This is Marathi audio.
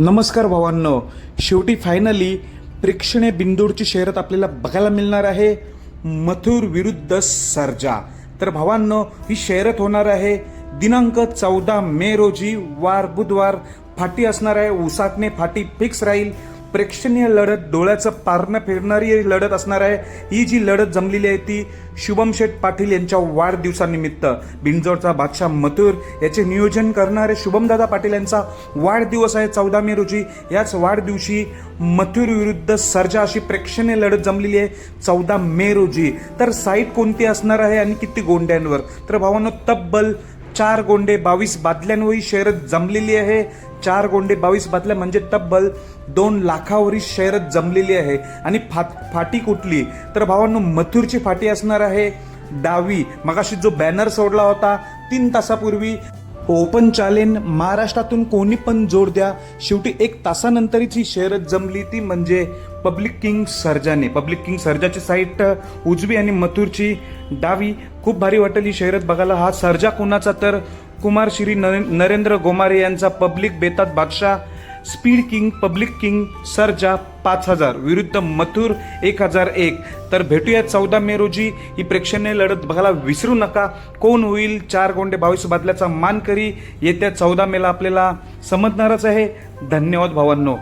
नमस्कार भावांनो. शेवटी फायनली प्रेक्षणीय बिंदूरची शर्यत आपल्याला बघायला मिळणार आहे मथुर विरुद्ध सर्जा. तर भावांनो ही शर्यत होणार आहे. दिनांक चौदा मे रोजी वार बुधवार फाटी असणार आहे. उसाटणे फाटी फिक्स राहील. प्रेक्षणीय लढत डोळ्याचं पारणं फिरणारी लढत असणार आहे. ही जी लढत जमलेली आहे ती शुभम शेठ पाटील यांच्या वाढदिवसानिमित्त. बिंजोरचा बादशाह मथुर याचे नियोजन करणारे शुभमदादा पाटील यांचा वाढदिवस आहे चौदा मे रोजी. याच वाढदिवशी मथुर विरुद्ध सर्जा अशी प्रेक्षणीय लढत जमलेली आहे चौदा मे रोजी. तर साईट कोणती असणार आहे आणि किती गोंड्यांवर? तर भावांनो तब्बल चार गोंडे बावीस बादल्यांवरही शर्यत जमलेली आहे. चार गोंडे बावीस बादल्या म्हणजे तब्बल दोन लाखावरील शर्यत जमलेली आहे. आणि फाट फाटी कुठली? तर भावांनो मथुरची फाटी असणार आहे. डावी मगाशी जो बॅनर सोडला होता तीन तासापूर्वी हो, ओपन चॅलेंज महाराष्ट्रातून कोणी पण जोड द्या. शेवटी एक तासानंतरच ही शहरत जमली ती म्हणजे पब्लिक किंग सर्जाने. पब्लिक किंग सर्जाची साईट उजवी आणि मथुरची डावी. खूप भारी वाटेल ही शहरत बघायला. हा सर्जा कोणाचा तर? कुमार श्री नरेंद्र गोमारे यांचा पब्लिक बेतात बादशाह. Speed king public king Sarja पाच हजार विरुद्ध मथुर एक हजार एक. तर भेटूया चौदा मे रोजी. ही प्रेक्षणीय लढत बघायला विसरू नका. कोण होईल? चार गोंडे बावीस बादल्याचा मानकरी येत्या चौदा मेला आपल्याला समजणारच आहे. धन्यवाद भावांनो.